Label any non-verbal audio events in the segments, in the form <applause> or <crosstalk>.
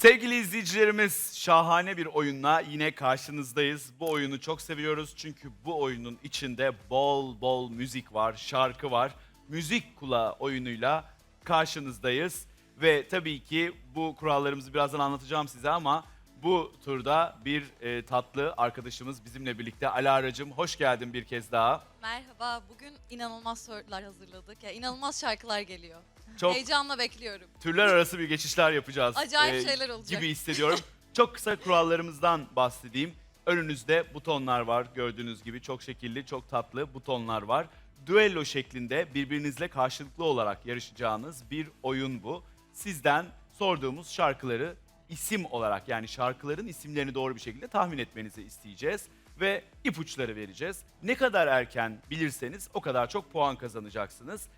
Sevgili izleyicilerimiz şahane bir oyunla yine karşınızdayız. Bu oyunu çok seviyoruz çünkü bu oyunun içinde bol bol müzik var, şarkı var. Müzik kulağı oyunuyla karşınızdayız. Ve tabii ki bu kurallarımızı birazdan anlatacağım size ama bu turda bir e, tatlı arkadaşımız bizimle birlikte. Alara'cığım hoş geldin bir kez daha. Merhaba, bugün inanılmaz sorular hazırladık. Ya inanılmaz şarkılar geliyor. Çok Heyecanla bekliyorum. türler arası bir geçişler yapacağız. e, Acayip şeyler olacak. Gibi hissediyorum. <laughs> Çok kısa kurallarımızdan bahsedeyim. Önünüzde butonlar var gördüğünüz gibi. Çok şekilli, çok tatlı butonlar var. Düello şeklinde birbirinizle karşılıklı olarak yarışacağınız bir oyun bu. Sizden sorduğumuz şarkıları isim olarak yani şarkıların isimlerini doğru bir şekilde tahmin etmenizi isteyeceğiz. Ve ipuçları vereceğiz. Ne kadar erken bilirseniz o kadar çok puan kazanacaksınız.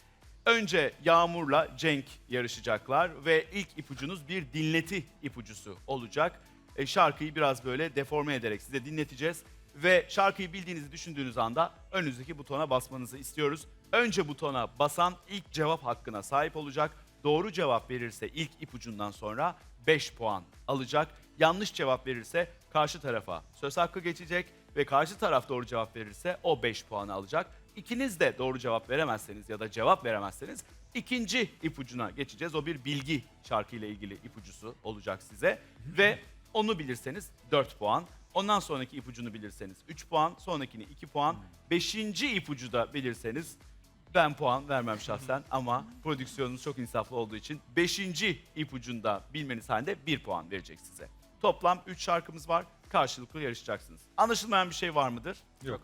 Önce Yağmur'la Cenk yarışacaklar ve ilk ipucunuz bir dinleti ipucusu olacak. E, şarkıyı biraz böyle deforme ederek size dinleteceğiz ve şarkıyı bildiğinizi düşündüğünüz anda önünüzdeki butona basmanızı istiyoruz. Önce butona basan ilk cevap hakkına sahip olacak. Doğru cevap verirse ilk ipucundan sonra 5 puan alacak. Yanlış cevap verirse karşı tarafa söz hakkı geçecek ve karşı taraf doğru cevap verirse o 5 puanı alacak. İkiniz de doğru cevap veremezseniz ya da cevap veremezseniz ikinci ipucuna geçeceğiz. O bir bilgi şarkıyla ilgili ipucusu olacak size ve onu bilirseniz 4 puan. Ondan sonraki ipucunu bilirseniz 3 puan, sonrakini 2 puan. Beşinci ipucu da bilirseniz ben puan vermem şahsen ama prodüksiyonunuz çok insaflı olduğu için 5. ipucunda bilmeniz halinde 1 puan verecek size. Toplam 3 şarkımız var. Karşılıklı yarışacaksınız. Anlaşılmayan bir şey var mıdır? Yok.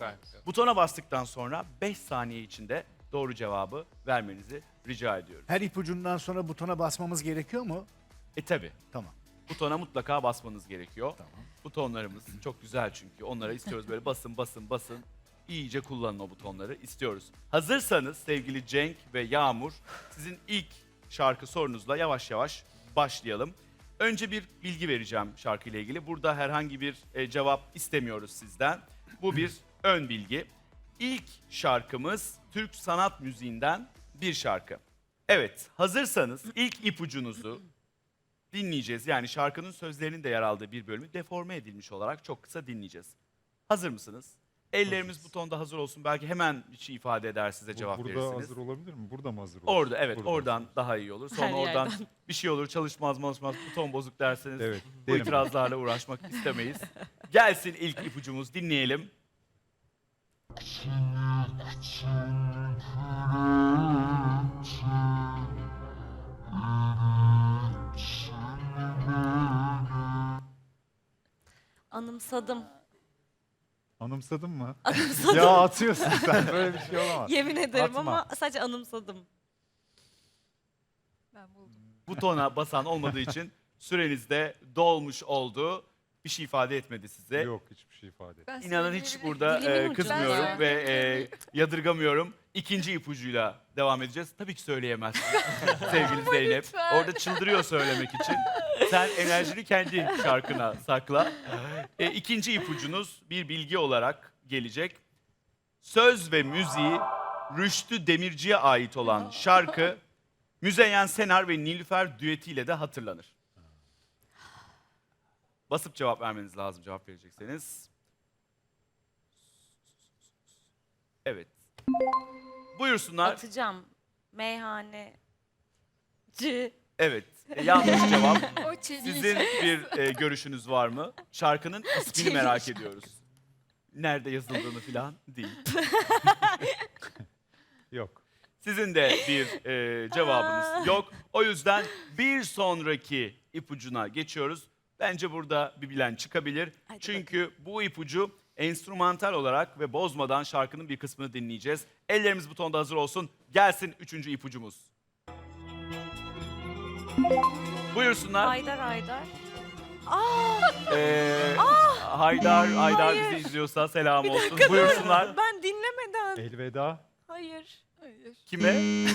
Butona bastıktan sonra 5 saniye içinde doğru cevabı vermenizi rica ediyorum. Her ipucundan sonra butona basmamız gerekiyor mu? E tabi Tamam. butona mutlaka basmanız gerekiyor. Tamam. Butonlarımız çok güzel çünkü. Onlara istiyoruz böyle basın basın basın. İyice kullanın o butonları istiyoruz. Hazırsanız sevgili Cenk ve Yağmur sizin ilk şarkı sorunuzla yavaş yavaş başlayalım. Önce bir bilgi vereceğim şarkıyla ilgili. Burada herhangi bir e, cevap istemiyoruz sizden. Bu bir <clears throat> ön bilgi. İlk şarkımız Türk sanat müziğinden bir şarkı. Evet, hazırsanız ilk ipucunuzu <clears throat> dinleyeceğiz. Yani şarkının sözlerinin de yer aldığı bir bölümü deforme edilmiş olarak çok kısa dinleyeceğiz. Hazır mısınız? Ellerimiz butonda hazır olsun. Belki hemen bir şey ifade eder size cevap Burada verirsiniz. hazır olabilir mi? Burada mı hazır olur? Orada evet Burada oradan hazır. daha iyi olur. Sonra Her oradan yerden. bir şey olur çalışmaz çalışmaz buton bozuk derseniz Evet. bu derim. itirazlarla uğraşmak istemeyiz. Gelsin ilk ipucumuz dinleyelim. Anımsadım. Anımsadın mı? Anımsadım. ya atıyorsun sen. Böyle bir şey olamaz. Yemin ederim Atma. ama sadece anımsadım. Ben buldum. Butona basan olmadığı için süreniz de dolmuş oldu. Bir şey ifade etmedi size. Yok hiçbir şey ifade et. Ben İnanın hiç burada e, kızmıyorum Ben ve e, yadırgamıyorum. İkinci ipucuyla devam edeceğiz. Tabii ki söyleyemezsin <laughs> sevgili Zeynep. lütfen. Orada çıldırıyor söylemek için. Sen enerjini kendi şarkına sakla. E, ikinci ipucunuz bir bilgi olarak gelecek. Söz ve müziği Rüştü Demirci'ye ait olan şarkı Müzeyyen Senar ve Nilüfer düetiyle de hatırlanır. Basıp cevap vermeniz lazım cevap verecekseniz. Evet. Buyursunlar. Atacağım. Meyhane. C. Evet. E, yanlış cevap. <laughs> O. Sizin bir e, görüşünüz var mı? Şarkının ismini merak ediyoruz. Nerede yazıldığını falan değil. <laughs> Yok. Sizin de bir e, cevabınız yok. O yüzden bir sonraki ipucuna geçiyoruz. Bence burada bir bilen çıkabilir. Hadi Çünkü bu ipucu enstrümantal olarak ve bozmadan şarkının bir kısmını dinleyeceğiz. Ellerimiz butonda hazır olsun. Gelsin üçüncü ipucumuz. Buyursunlar. Haydar Haydar. Ee, Haydar, Haydar bizi izliyorsa selam olsun. Buyursunlar. Ben dinlemeden. Elveda. Hayır. Hayır. Kime? <laughs>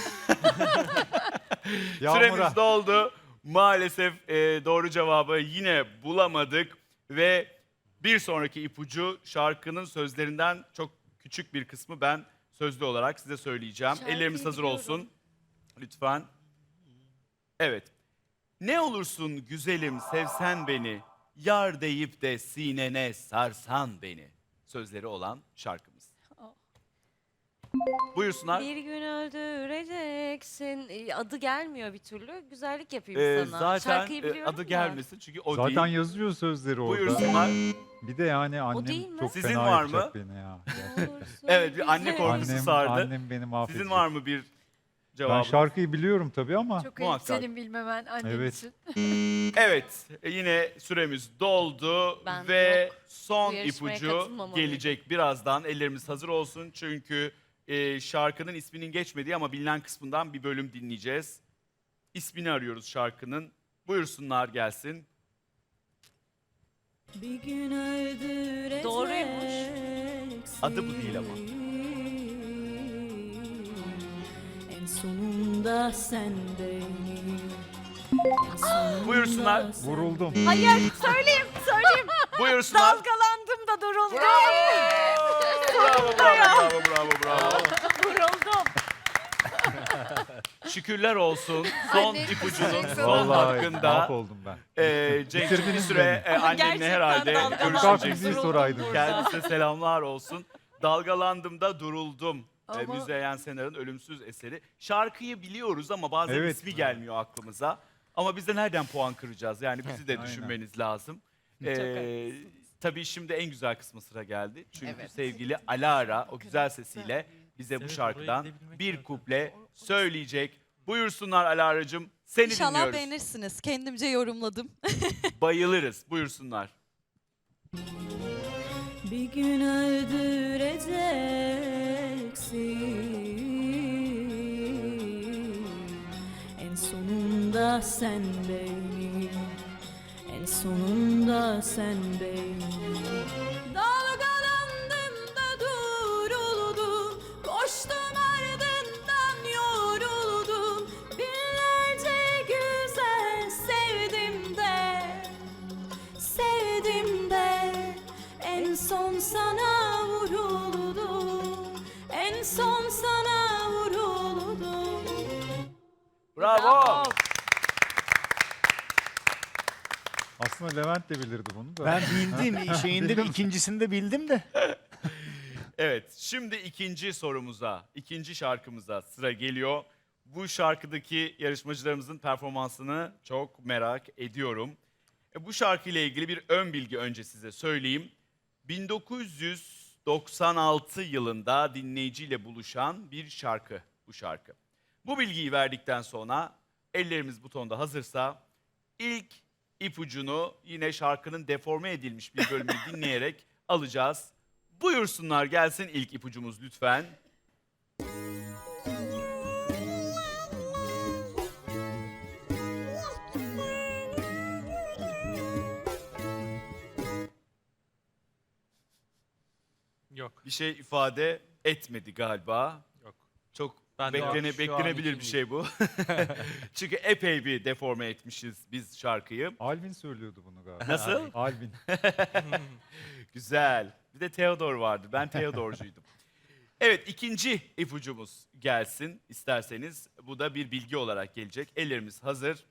<laughs> Süremiz doldu. Maalesef e, doğru cevabı yine bulamadık ve bir sonraki ipucu şarkının sözlerinden çok küçük bir kısmı ben sözlü olarak size söyleyeceğim. Şarkıyı Ellerimiz hazır biliyorum. olsun. Lütfen. Evet. Ne olursun güzelim sevsen beni, yar deyip de sinene sarsan beni. Sözleri olan şarkımız. Buyursunlar. Bir gün öldüreceksin. Ee, Adı gelmiyor bir türlü. Güzellik yapayım Ee, sana. zaten Şarkıyı e, biliyorum adı da. gelmesin çünkü o Zaten değil. yazıyor sözleri orada. Buyursunlar. Bir de yani annem mi? çok Sizin fena var yapacak mı? beni ya. Olursun Evet, bir anne güzel. korkusu. annem, sardı. annem beni mahvedecek. Sizin var mı bir Ben cevabınız? şarkıyı biliyorum tabii ama Çok Muhakkak. ayıp senin bilmemen annem Evet. için. Evet, e, yine süremiz doldu Ben ve yok. son Bu yarışmaya ipucu katılmamalıyım. gelecek birazdan. Ellerimiz hazır olsun çünkü e, şarkının isminin geçmediği ama bilinen kısmından bir bölüm dinleyeceğiz. İsmini arıyoruz şarkının. Buyursunlar gelsin. Bir gün. Doğruymuş. Adı bu değil ama. En sonunda sen beni. En sonunda Buyursunlar. sen vuruldum. Hayır söyleyeyim söyleyeyim. Buyursunlar. Dalgalandım da duruldum. bravo, bravo, bravo. Duruldum. Şükürler olsun. Son ipucunun teşekkür son Vallahi hakkında. mahvoldum ben. Ee, Cenk bir Bitirdiniz süre e, annenle Gerçekten herhalde dalgalandım. Korkak görüşecek. müziği Duruldum soraydın. Kendisine selamlar olsun. Dalgalandım da duruldum. Ee, Ama- Müzeyyen Senar'ın ölümsüz eseri. Şarkıyı biliyoruz ama bazen Evet. ismi gelmiyor aklımıza. Ama biz de nereden puan kıracağız? Yani bizi de <laughs> Aynen. düşünmeniz lazım. Ee, tabii şimdi en güzel kısmı sıra geldi. Çünkü Evet. sevgili Alara o güzel sesiyle bize bu şarkıdan bir kuple söyleyecek. Buyursunlar Alara'cığım. Seni İnşallah dinliyoruz. beğenirsiniz. Kendimce yorumladım. <laughs> Bayılırız. Buyursunlar. Bir gün öldüreceksin En sonunda sen beni En sonunda sen beni Dalgalandım Bravo. Aslında Levent de bilirdi bunu da. Ben <laughs> bildim. şeyinde bir ikincisinde bildim de. Evet, şimdi ikinci sorumuza, ikinci şarkımıza sıra geliyor. Bu şarkıdaki yarışmacılarımızın performansını çok merak ediyorum. E, bu şarkıyla ilgili bir ön bilgi önce size söyleyeyim. 1996 yılında dinleyiciyle buluşan bir şarkı bu şarkı. Bu bilgiyi verdikten sonra ellerimiz butonda hazırsa ilk ipucunu yine şarkının deforme edilmiş bir bölümünü <laughs> dinleyerek alacağız. Buyursunlar gelsin ilk ipucumuz lütfen. Yok. Bir şey ifade etmedi galiba. Yok. Çok Ben de beklene, şu an beklenebilir için bir şey bu. <laughs> Çünkü epey bir deforme etmişiz biz şarkıyı. Alvin söylüyordu bunu galiba. Nasıl? Alvin. <laughs> Güzel. Bir de Theodor vardı. Ben Theodorcuydum. Evet ikinci ipucumuz gelsin isterseniz. Bu da bir bilgi olarak gelecek. Ellerimiz hazır.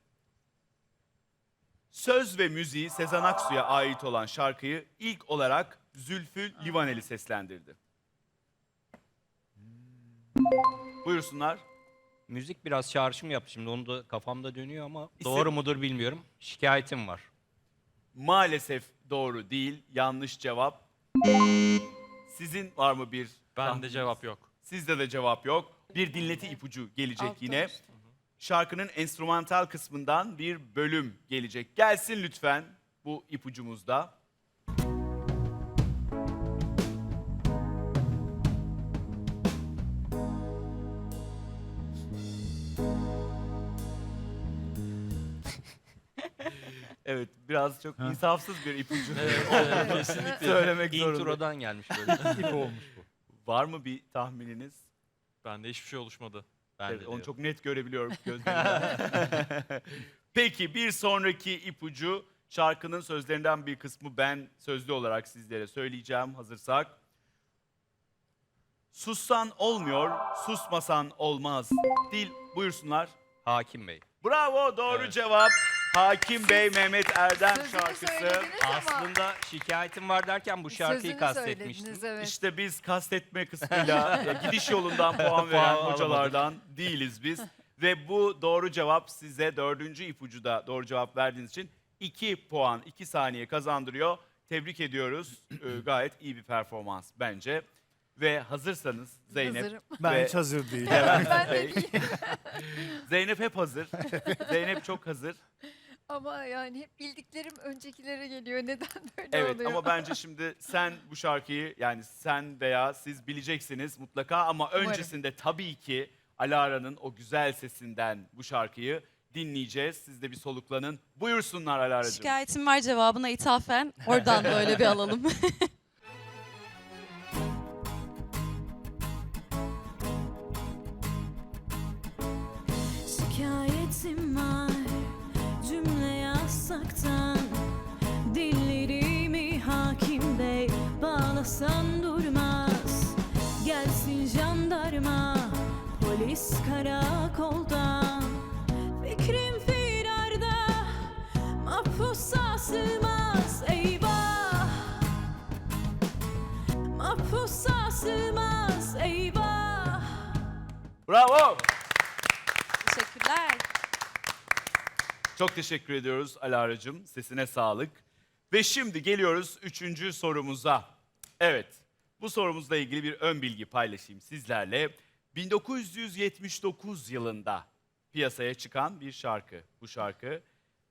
Söz ve müziği Sezen Aksu'ya ait olan şarkıyı ilk olarak Zülfü Livaneli seslendirdi. Buyursunlar. Müzik biraz çağrışım yaptı şimdi onu da kafamda dönüyor ama İsim- doğru mudur bilmiyorum. Şikayetim var. Maalesef doğru değil. Yanlış cevap. Sizin var mı bir? Bende cevap yok. Sizde de cevap yok. Bir dinleti ipucu gelecek yine. işte. Şarkının enstrümantal kısmından bir bölüm gelecek. Gelsin lütfen bu ipucumuzda. Biraz çok Ha. insafsız bir ipucu. <laughs> Evet, evet, <laughs> kesinlikle. Söylemek zorunda. Introdan gelmiş böyle. <laughs> İp olmuş bu. Var mı bir tahmininiz? Bende hiçbir şey oluşmadı. Ben Evet, de onu diyor. çok net görebiliyorum gözlerimden. Peki bir sonraki ipucu şarkının sözlerinden bir kısmı ben sözlü olarak sizlere söyleyeceğim hazırsak. Sussan olmuyor, susmasan olmaz. Dil buyursunlar. Hakim Bey. Bravo doğru Evet. cevap. Hakim Bey Mehmet Erdem Sözünü şarkısı. söylediniz ama Aslında şikayetim var derken bu şarkıyı sözünü kastetmiştim. söylediniz, evet. İşte biz kastetme kısmıyla e, gidiş yolundan puan veren hocalardan değiliz biz. Ve bu doğru cevap size dördüncü ipucu da doğru cevap verdiğiniz için 2 puan, 2 saniye kazandırıyor. Tebrik ediyoruz. Gayet iyi bir performans bence. Ve hazırsanız Zeynep Hazırım. Ben ve hiç hazır değilim. Levent Ben de Bey. <laughs> Zeynep hep hazır. Zeynep çok hazır. Ama yani hep bildiklerim öncekilere geliyor. Neden böyle Evet oluyor? ama <laughs> bence şimdi sen bu şarkıyı yani sen veya siz bileceksiniz mutlaka ama Umarım. öncesinde tabii ki Alara'nın o güzel sesinden bu şarkıyı dinleyeceğiz. Siz de bir soluklanın. Buyursunlar Alara'cığım. Şikayetim var cevabına ithafen. Oradan böyle bir alalım. <laughs> polis karakoldan Fikrim firarda mahpusa sığmaz eyvah Mahpusa sığmaz eyvah Bravo. Teşekkürler. Çok teşekkür ediyoruz Alara'cığım. Sesine sağlık. Ve şimdi geliyoruz üçüncü sorumuza. Evet, bu sorumuzla ilgili bir ön bilgi paylaşayım sizlerle. 1979 yılında piyasaya çıkan bir şarkı. Bu şarkı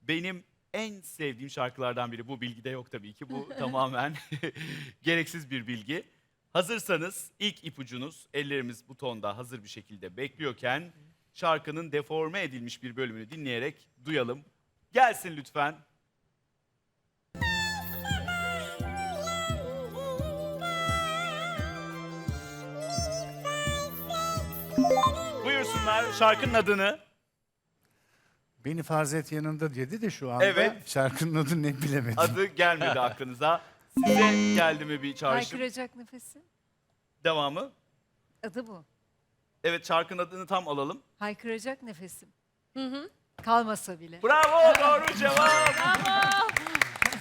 benim en sevdiğim şarkılardan biri. Bu bilgide yok tabii ki. Bu <laughs> tamamen <laughs> gereksiz bir bilgi. Hazırsanız ilk ipucunuz ellerimiz butonda hazır bir şekilde bekliyorken şarkının deforme edilmiş bir bölümünü dinleyerek duyalım. Gelsin lütfen. Buyursunlar şarkının adını. Beni farz et yanında dedi de şu anda Evet. şarkının adı ne bilemedim. Adı gelmedi <laughs> aklınıza. Size geldi mi bir çağrışım? Haykıracak nefesim. Devamı. Adı bu. Evet şarkının adını tam alalım. Haykıracak nefesim. Kalmasa bile. Bravo doğru cevap.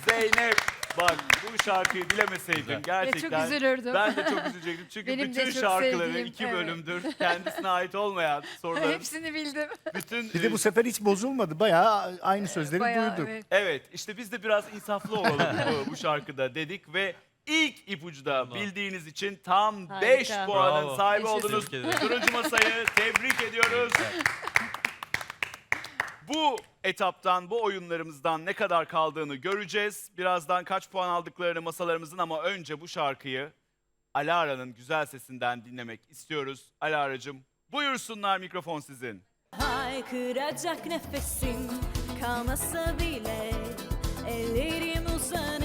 Zeynep bak bu şarkıyı bilemeseydin Ve gerçekten. çok üzülürdüm. Ben de <laughs> çok üzülecektim çünkü Benim de bütün çok şarkıları sevdiğim, iki evet. bölümdür kendisine ait olmayan soruların Hepsini bildim. bütün Bir de bu sefer hiç bozulmadı. Bayağı aynı sözleri Bayağı duyduk. evet. Evet işte biz de biraz insaflı olalım bu, bu şarkıda dedik ve ilk ipucu da bildiğiniz için tam Harika. 5 puanın Bravo. sahibi Teşekkür oldunuz. ederim. Turuncu masayı tebrik ediyoruz. Bu etaptan, bu oyunlarımızdan ne kadar kaldığını göreceğiz. Birazdan kaç puan aldıklarını masalarımızın ama önce bu şarkıyı Alara'nın güzel sesinden dinlemek istiyoruz. Alara'cığım buyursunlar mikrofon sizin. Haykıracak nefesim kalmasa bile Ellerim uzanır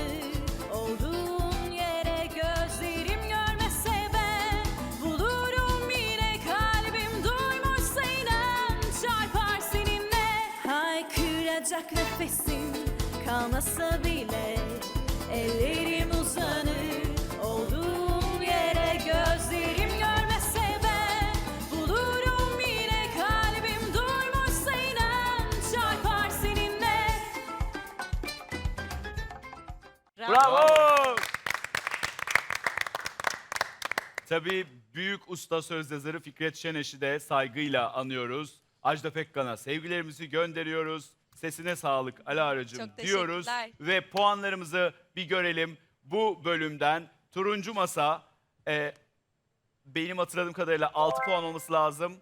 nefesim kalmasa bile Ellerim uzanır olduğum yere Gözlerim görmese ben bulurum yine Kalbim duymuşsa inan çarpar seninle Bravo! Tabii büyük usta söz yazarı Fikret Şeneş'i de saygıyla anıyoruz. Ajda Pekkan'a sevgilerimizi gönderiyoruz. Sesine sağlık Alara'cığım Çok diyoruz. teşekkürler. Ve puanlarımızı bir görelim. Bu bölümden turuncu masa e, benim hatırladığım kadarıyla 6 puan olması lazım.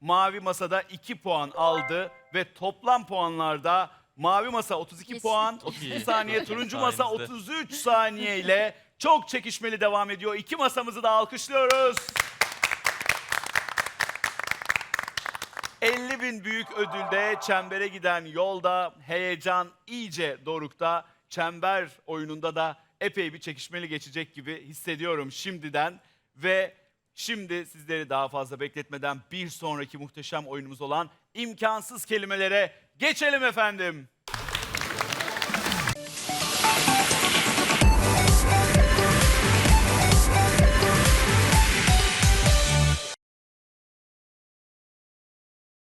Mavi masada 2 puan aldı ve toplam puanlarda mavi masa 32 Kesin. puan, <laughs> 32 saniye, turuncu masa Sayenizde. 33 saniye ile çok çekişmeli devam ediyor. İki masamızı da alkışlıyoruz. 50 bin büyük ödülde çembere giden yolda heyecan iyice dorukta. Çember oyununda da epey bir çekişmeli geçecek gibi hissediyorum şimdiden. Ve şimdi sizleri daha fazla bekletmeden bir sonraki muhteşem oyunumuz olan imkansız kelimelere geçelim efendim.